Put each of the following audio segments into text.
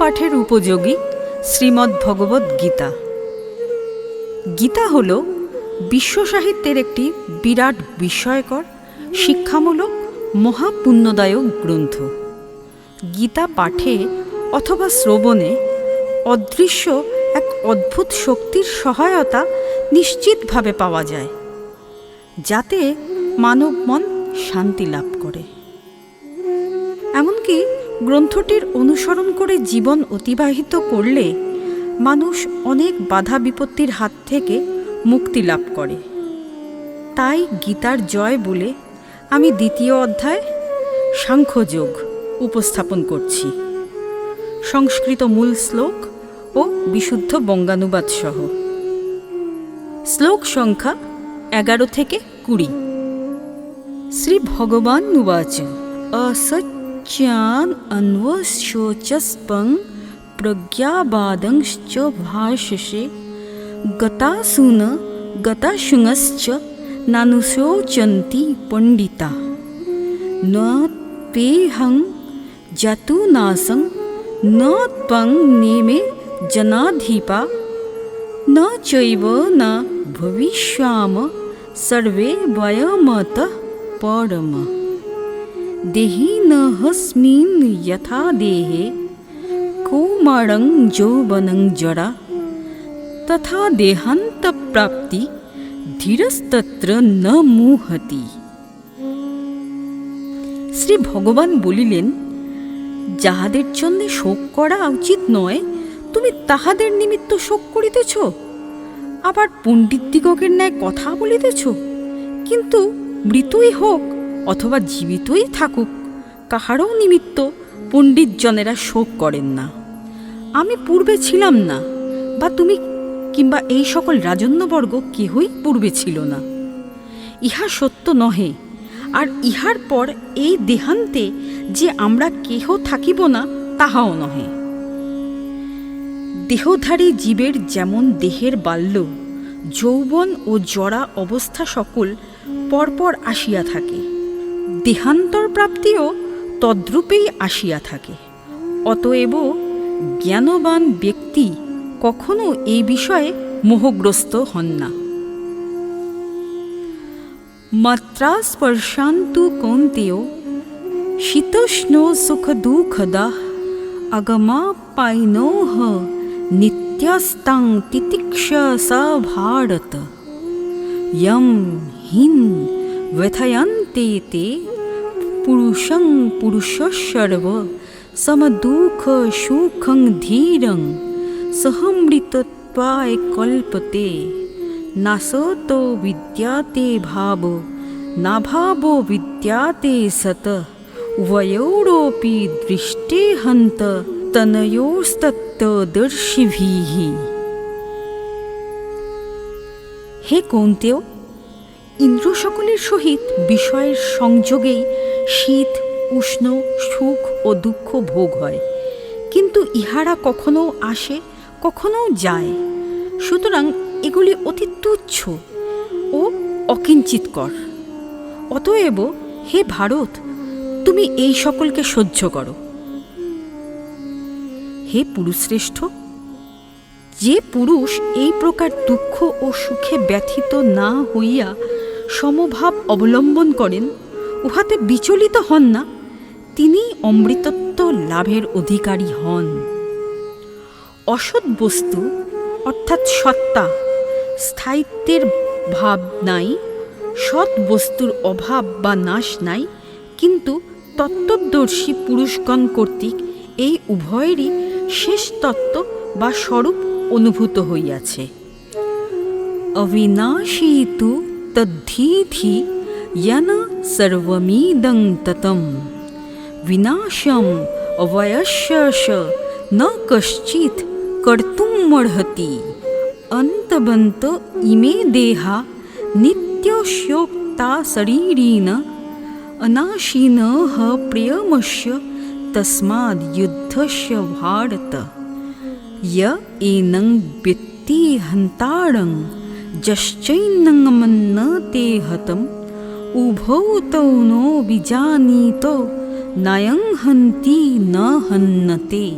পাঠের উপযোগী শ্রীমদ্ ভগবদ্ গীতা। গীতা হল বিশ্ব সাহিত্যের একটি বিরাট বিস্ময়কর, শিক্ষামূলক, মহাপুণ্যদায়ক গ্রন্থ। গীতা পাঠে অথবা শ্রবণে অদৃশ্য এক অদ্ভুত শক্তির সহায়তা নিশ্চিতভাবে পাওয়া যায়, যাতে মানব মন শান্তি লাভ করে। এমনকি গ্রন্থটির অনুসরণ করে জীবন অতিবাহিত করলে মানুষ অনেক বাধা বিপত্তির হাত থেকে মুক্তি লাভ করে। তাই গীতার জয় বলে আমি দ্বিতীয় অধ্যায়, সাংখ্যযোগ উপস্থাপন করছি। সংস্কৃত মূল শ্লোক ও বিশুদ্ধ বঙ্গানুবাদ সহ। শ্লোক সংখ্যা এগারো থেকে কুড়ি। শ্রী ভগবান নুবাচ উবাচ असच्यान् अन्वशोचस्पं प्रज्ञावादंश्च भाषसे गतासून गताशुङश्च नानुशोचन्ति पण्डिता। न त्वेऽहं जतुनासं न त्वं नेमे जनाधिपा न चैव न भविष्याम सर्वे वयमतः परम देहि न हस्मिन् यथा देहे कौमारं यौवनं जरा तथा देहान्तप्राप्ति ধীরস্তত্র ন মুহতি শ্রী ভগবান বলিলেন যাহাদের জন্য শোক করা উচিত নয় তুমি তাহাদের নিমিত্ত শোক করিতেছ আবার পণ্ডিতদিগকের ন্যায় কথা বলিতেছ কিন্তু মৃতই হোক অথবা জীবিতই থাকুক, কাহারও নিমিত্ত পণ্ডিতজনেরা শোক করেন না। আমি পূর্বে ছিলাম না, বা তুমি কিংবা এই সকল রাজন্যবর্গ কেহই পূর্বে ছিল না। ইহা সত্য নহে, আর ইহার পর এই দেহান্তে যে আমরা কেহ থাকিব না, তাহাও নহে। দেহধারী জীবের যেমন দেহের বাল্য, যৌবন ও জরা অবস্থা সকল পরপর আসিয়া থাকে। দেহান্তর প্রাপ্তিও তদ্রূপেই আসিয়া থাকে অতএব জ্ঞানবান ব্যক্তি কখনো এই বিষয়ে মোহগ্রস্ত হন না মাত্রা স্পর্শান্তু কৌন্তেয় শীতোষ্ণ সুখ দুঃখদা আগমাপাইনোহ নিত্যস্তাং তিতিক্ষসা ভারত यं हिं व्यथयन्ते ते পুরুষং পুরুষসর্ব সমদুখ সুখং ধীরং সহমৃতপায় কল্পতে, নাসত বিদ্যাতে ভাব না ভাব বিদ্যাতে সত, উভয়ৌরপি দৃষ্টে হন্ত তনয়োস্তত্তদর্শিভিः হে কৌন্তেয় ইন্দ্র সকলের সহিত বিষয়ের সংযোগেই শীত, উষ্ণ, সুখ ও দুঃখ ভোগ হয়। কিন্তু ইহারা কখনো আসে, কখনো যায়। সুতরাং এগুলি অতি তুচ্ছ ও অকিঞ্চিতকর। অতএব হে ভারত, তুমি এই সকলকে সহ্য করো। হে পুরুষশ্রেষ্ঠ, যে পুরুষ এই প্রকার দুঃখ ও সুখে ব্যথিত না হইয়া সমভাব অবলম্বন করেন উহাতে বিচলিত হন না। তিনি অমৃতত্ব লাভের অধিকারী হন। অসৎ বস্তু অর্থাৎ সত্তা, স্থায়িত্বের ভাব নাই সৎ বস্তুর অভাব বা নাশ নাই, কিন্তু তত্ত্বদর্শী পুরুষগণ কর্তৃক এই উভয়েরই শেষ তত্ত্ব বা স্বরূপ অনুভূত হইয়াছে। অবিনাশী তু তদ্ধীধি यन सर्वमीदं ततं विनाशम् अवयस्यश न कश्चित् कर्तुमर्हति अन्तबन्त इमे देहा नित्यस्योक्ता शरीरेण अनाशिनः प्रियमस्य तस्माद् युद्धस्य भारत। य एनं वित्ति हन्तारं जश्चैनङ्मन्नते हतम् উভৌ তৌনো বিজানীত নয়ং হন্তি হন্নতে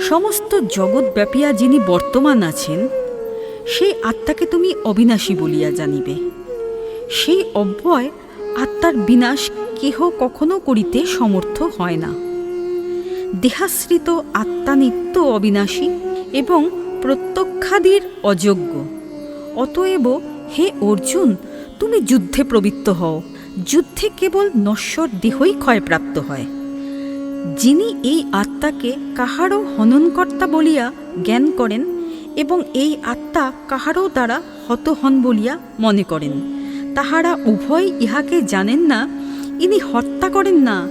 সমস্ত জগৎব্যাপিয়া যিনি বর্তমান আছেন, সেই আত্মাকে তুমি অবিনাশী বলিয়া জানিবে। সেই অব্যয় আত্মার বিনাশ কেহ কখনো করিতে সমর্থ হয় না। দেহাশ্রিত আত্মা নিত্য অবিনাশী এবং প্রত্যক্ষাদির অযোগ্য, অতএব হে অর্জুন, তুমি যুদ্ধে প্রবৃত্ত হও। যুদ্ধে কেবল নশ্বর দেহই ক্ষয়প্রাপ্ত হয়। যিনি এই আত্মাকে কাহারও হননকর্তা বলিয়া জ্ঞান করেন এবং এই আত্মা কাহারও দ্বারা হত হন বলিয়া মনে করেন, তাহারা উভয় ইহাকে জানেন না, ইনি হত্যা করেন না,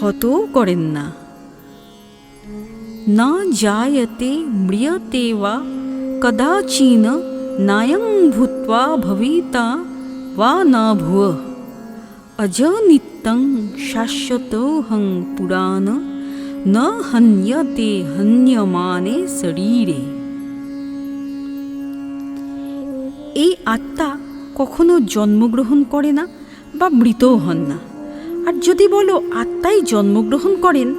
হতও করেন না। না জায়তে ম্রিয়তে বা কদাচিন নায়ং ভূত্বা ভবিতা বা না ভুয় अजनित्यं शाश्वतोऽहं पुराण न हन्यते हन्यमाने শরীরে এই আত্মা কখনো জন্মগ্রহণ করে না বা মৃতও হন না আর যদি বলো আত্মাই জন্মগ্রহণ করেন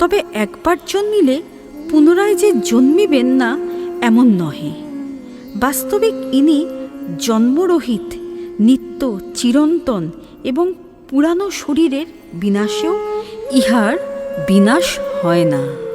তবে একবার জন্মিলে পুনরায় যে জন্মিবেন না এমন নহে বাস্তবিক ইনি জন্মরহিত নিত্য চিরন্তন এবং পুরানো শরীরের বিনাশেও ইহার বিনাশ হয় না।